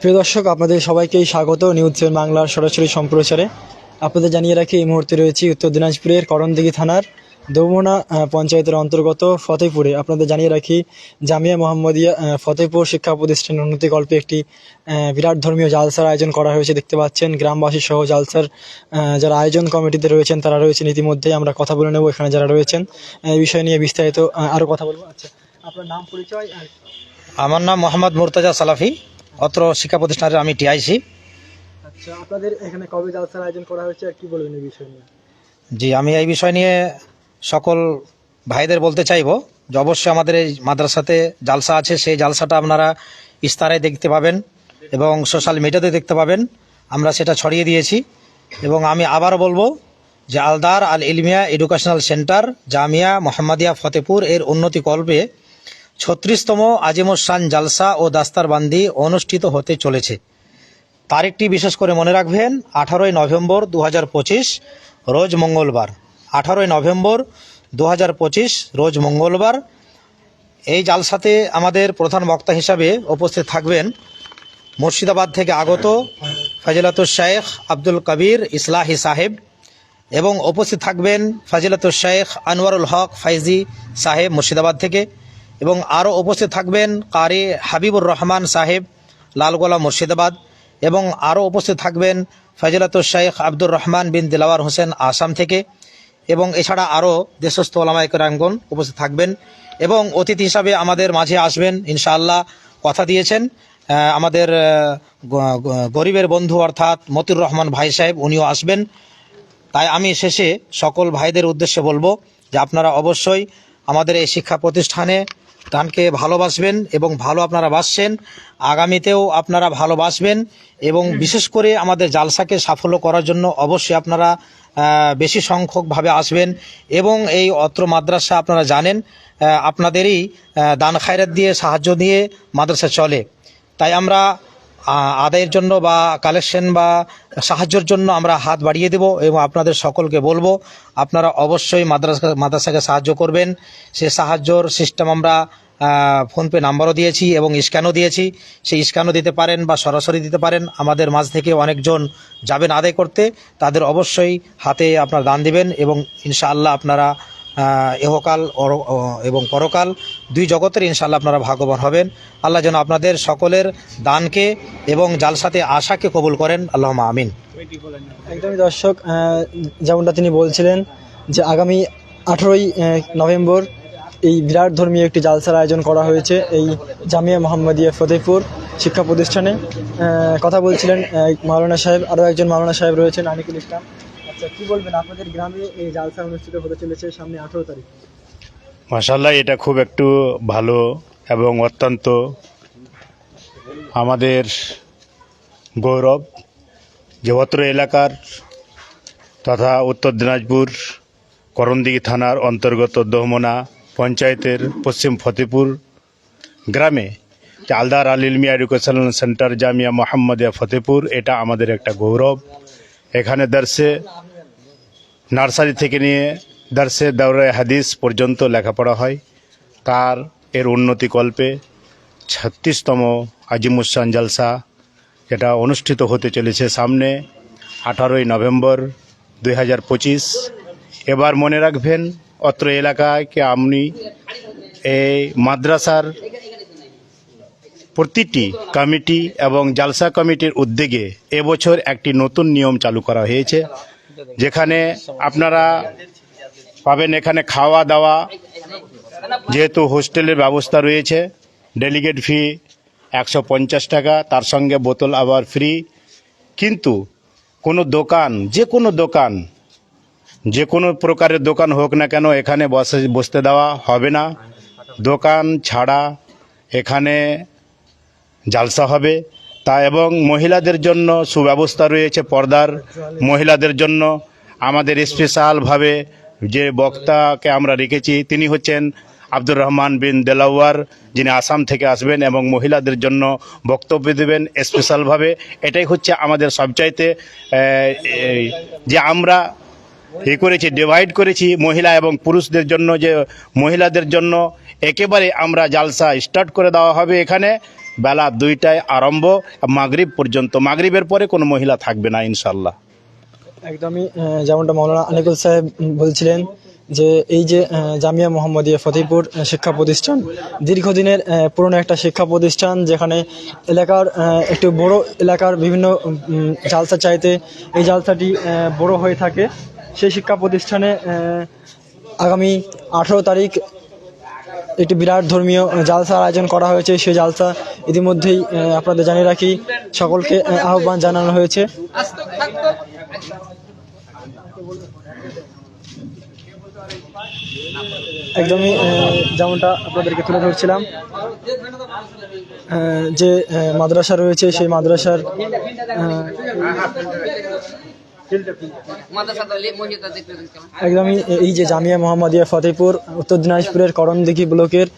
প্রিয় দর্শক, আপনাদের সবাইকেই স্বাগত নিউজ সেভেন বাংলার সরাসরি সম্প্রচারে। আপনাদের জানিয়ে রাখি, এই মুহূর্তে রয়েছি উত্তর দিনাজপুরের করণদিঘি থানার দৌমনা পঞ্চায়েতের অন্তর্গত ফতেপুরে। আপনাদের জানিয়ে রাখি, জামিয়া মোহাম্মদিয়া ফতেপুর শিক্ষা প্রতিষ্ঠানের উন্নতি কল্পে একটি বিরাট ধর্মীয় জালসার আয়োজন করা হয়েছে। দেখতে পাচ্ছেন, গ্রামবাসী সহ জালসার যারা আয়োজন কমিটিতে রয়েছেন, তারা রয়েছেন ইতিমধ্যেই। আমরা কথা বলে নেব এখানে যারা রয়েছেন। এই বিষয় নিয়ে বিস্তারিত আরও কথা বলব। আচ্ছা আপনার নাম, পরিচয় আমার নাম মোহাম্মদ মুরতাজা সালাফি। অত্র শিক্ষা প্রতিষ্ঠানের আমি টিআইসি আচ্ছা আপনাদের এখানে কবে জালসার আয়োজন করা হয়েছে আর কি বলবেন এই বিষয় নিয়ে? জি আমি এই বিষয় নিয়ে সকল ভাইদের বলতে চাইব যে অবশ্যই আমাদের এই মাদ্রাসাতে জালসা আছে সেই জালসাটা আপনারা ইস্তারে দেখতে পাবেন এবং সোশ্যাল মিডিয়াতে দেখতে পাবেন। আমরা সেটা ছড়িয়ে দিয়েছি এবং আমি আবার বলব যে আলদার আল ইলমিয়া এডুকেশনাল সেন্টার জামিয়া মোহাম্মদিয়া ফতেপুর এর উন্নতি কল্পে ছত্রিশতম আজিমুসান জালসা ও দাস্তারবান্দি অনুষ্ঠিত হতে চলেছে। তারিখটি বিশেষ করে মনে রাখবেন, আঠারোই নভেম্বর দু হাজার পঁচিশ, রোজ মঙ্গলবার। আঠারোই নভেম্বর দু হাজার পঁচিশ, রোজ মঙ্গলবার। এই জালসাতে আমাদের প্রধান বক্তা হিসাবে উপস্থিত থাকবেন মুর্শিদাবাদ থেকে আগত ফাজিলাতুর শেখ আব্দুল কবির ইসলাহি সাহেব এবং উপস্থিত থাকবেন ফাজিলাতুর শেখ আনোয়ারুল হক ফাইজি সাহেব মুর্শিদাবাদ থেকে। এবং আরও উপস্থিত থাকবেন কারি হাবিবুর রহমান সাহেব, লালগোলা মুর্শিদাবাদ, এবং আরও উপস্থিত থাকবেন ফাজিলাতুর শেখ আব্দুর রহমান বিন দিলাওয়ার হোসেন আসাম থেকে, এবং এছাড়া আরও দেশস্থ ওলামাইকরাঙ্গন উপস্থিত থাকবেন। এবং অতিথি হিসাবে আমাদের মাঝে আসবেন, ইনশাআল্লাহ কথা দিয়েছেন আমাদের গরিবের বন্ধু অর্থাৎ মতিউর রহমান ভাই সাহেব, উনিও আসবেন। তাই আমি শেষে সকল ভাইদের উদ্দেশ্যে বলব যে আপনারা অবশ্যই আমাদের এই শিক্ষা প্রতিষ্ঠানে গানকে ভালোবাসবেন এবং ভালো আপনারা বাসছেন আগামীতেও আপনারা ভালোবাসবেন এবং বিশেষ করে আমাদের জালসাকে সাফল্য করার জন্য অবশ্যই আপনারা বেশি সংখ্যকভাবে আসবেন এবং এই অত্র মাদ্রাসা আপনারা জানেন আপনাদেরই দান খায়রাত দিয়ে সাহায্য দিয়ে মাদ্রাসা চলে। তাই আমরা আদায়ের জন্য বা কালেকশন বা সাহায্যের জন্য আমরা হাত বাড়িয়ে দেব এবং আপনাদের সকলকে বলব, আপনারা অবশ্যই মাদ্রাসা, মাদ্রাসাকে সাহায্য করবেন। সে সাহায্যর সিস্টেম আমরা ফোনপে নাম্বারও দিয়েছি এবং স্ক্যানও দিয়েছি। সেই স্ক্যানও দিতে পারেন বা সরাসরি দিতে পারেন। আমাদের মাঝ থেকে অনেকজন যাবেন আদায় করতে। তাদের অবশ্যই হাতে আপনারা দান দিবেন এবং ইনশাআল্লাহ আপনারা এহকাল এবং পরকাল, দুই জগতের ইনশাআল্লাহ আপনারা ভাগ্যবান হবেন। আল্লাহ যেন আপনাদের সকলের দানকে এবং জালসাতে আশাকে কবুল করেন। আল্লাহ আমিন। একদমই দর্শক যেমনটা তিনি বলছিলেন যে আগামী আঠেরোই নভেম্বর এই বিরাট ধর্মীয় একটি জালসার আয়োজন করা হয়েছে এই জামিয়া মোহাম্মদিয়া ফতেপুর শিক্ষা প্রতিষ্ঠানে। কথা বলছিলেন মাওলানা সাহেব, আরও একজন মাওলানা সাহেব রয়েছেন, আনিকুল ইসলাম। আচ্ছা কি বলবেন? আপনাদের গ্রামে এই জালসা অনুষ্ঠিত হতে চলেছে সামনে আঠেরো তারিখ। মাসাল্লাহ এটা খুব একটু ভালো এবং অত্যন্ত আমাদের গৌরব যে অত্র এলাকার তথা উত্তর দিনাজপুর, করণদিঘি থানার অন্তর্গত দহমনা পঞ্চায়েতের পশ্চিম ফতেপুর গ্রামে আলদার আল এডুকেশনাল সেন্টার জামিয়া মোহাম্মদিয়া ফতেপুর, এটা আমাদের একটা গৌরব। এখানে দার্সে নার্সারি থেকে নিয়ে দার্সে দাওরে হাদিস পর্যন্ত লেখাপড়া হয়। তার এর উন্নতি কল্পে ছত্রিশতম আজিমুসান জালসা যেটা অনুষ্ঠিত হতে চলেছে সামনে আঠারোই নভেম্বর দুই হাজার পঁচিশ। এবার মনে রাখবেন, অত্র এলাকায় কি আপনি এই মাদ্রাসার প্রতিটি কমিটি এবং জালসা কমিটির উদ্যোগে এবছর একটি নতুন নিয়ম চালু করা হয়েছে, যেখানে আপনারা পাবেন এখানে খাওয়া দাওয়া, যেহেতু হোস্টেলের ব্যবস্থা রয়েছে, ডেলিগেট ফি একশো পঞ্চাশ টাকা, তার সঙ্গে বোতল আবার ফ্রি। কিন্তু কোনো দোকান, যে কোনো দোকান, যে কোনো প্রকারের দোকান হোক না কেন, এখানে বসে, বসতে দেওয়া হবে না। দোকান ছাড়া এখানে জালসা হবে। তা এবং মহিলাদের জন্য সুব্যবস্থা রয়েছে পর্দার। মহিলাদের জন্য আমাদের স্পেশালভাবে যে বক্তাকে আমরা রেখেছি, তিনি হচ্ছেন আব্দুর রহমান বিন দেলাওয়ার, যিনি আসাম থেকে আসবেন এবং মহিলাদের জন্য বক্তব্য দেবেন স্পেশালভাবে। এটাই হচ্ছে আমাদের সবচাইতে যে আমরা এ করেছি, ডিভাইড করেছি মহিলা এবং পুরুষদের জন্য যে মহিলাদের জন্য একেবারে আমরা জালসা স্টার্ট করে দেওয়া হবে এখানে। বেলা দুইটায় আরম্ভ, মাগরিব পর্যন্ত। মাগরিবের পরে কোনো মহিলা থাকবে না ইনশাল্লাহ একদমই যেমনটা মৌলানা আনিকুল সাহেব বলছিলেন যে, এই যে জামিয়া মোহাম্মদিয়া ফতেহপুর শিক্ষা প্রতিষ্ঠান, দীর্ঘদিনের পুরনো একটা শিক্ষা প্রতিষ্ঠান যেখানে এলাকার একটু বড় এলাকার বিভিন্ন জালসা চাইতে এই জালসাটি বড় হয়ে থাকে। সেই শিক্ষা প্রতিষ্ঠানে আগামী আঠেরো তারিখ একটি বিরাট ধর্মীয় জালসার আয়োজন করা হয়েছে। সেই জালসা ইতিমধ্যেই আপনাদের জানিয়ে রাখি, সকলকে আহ্বান জানানো হয়েছে। একদমই যেমনটা আপনাদেরকে তুলে ধরছিলাম যে মাদ্রাসা রয়েছে, সেই মাদ্রাসার একদমই এই যে জামিয়া মোহাম্মদিয়া ফতেহপুর, উত্তর দিনাজপুরের করণদিঘি ব্লকের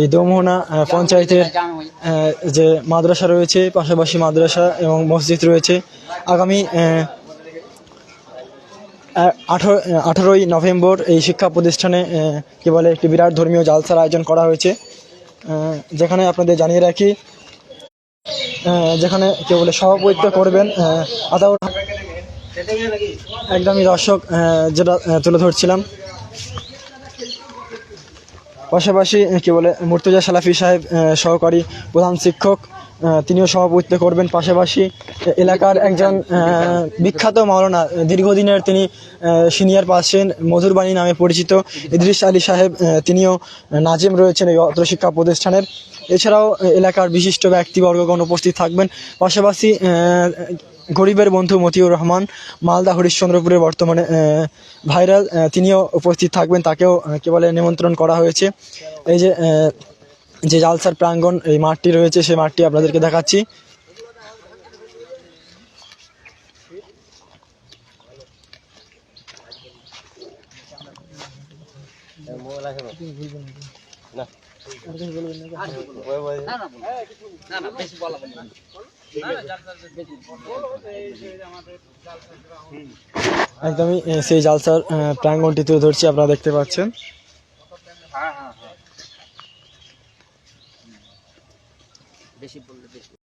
এই দোমোহনা পঞ্চায়েতের যে মাদ্রাসা রয়েছে, পাশাপাশি মাদ্রাসা এবং মসজিদ রয়েছে। আগামী আঠারো, আঠারোই নভেম্বর এই শিক্ষা প্রতিষ্ঠানে কি বলে, একটি বিরাট ধর্মীয় জালসার আয়োজন করা হয়েছে। যেখানে আপনাদের জানিয়ে রাখি যেখানে কে বলে, সভাপতিত্ব করবেন আতাউর একদমই দর্শক যেটা তুলে ধরছিলাম। পাশাপাশি কী বলে, মুর্তজা সালাফি সাহেব সহকারী প্রধান শিক্ষক তিনিও সভাপতিত্ব করবেন। পাশাপাশি এলাকার একজন বিখ্যাত মাওলানা দীর্ঘদিনের তিনি সিনিয়র পার্সেন, মধুরবাণী নামে পরিচিত ইদ্রিস আলী সাহেব তিনিও নাজিম রয়েছেন এই অত্র শিক্ষা প্রতিষ্ঠানের। এছাড়াও এলাকার বিশিষ্ট ব্যক্তিবর্গগণ উপস্থিত থাকবেন। পাশাপাশি গরিবের বন্ধু মতিউর রহমান মালদা হরিশ্চন্দ্রপুরের বর্তমানে ভাইরাল তিনিও উপস্থিত থাকবেন তাকেও আহ, বলে নিমন্ত্রণ করা হয়েছে। এই যে যে জালসার প্রাঙ্গণ এই মাঠটি রয়েছে সেই মাঠটি আপনাদেরকে দেখাচ্ছি। একদমই সেই জালসার প্রাঙ্গনটি তুলে ধরছি আপনারা দেখতে পাচ্ছেন।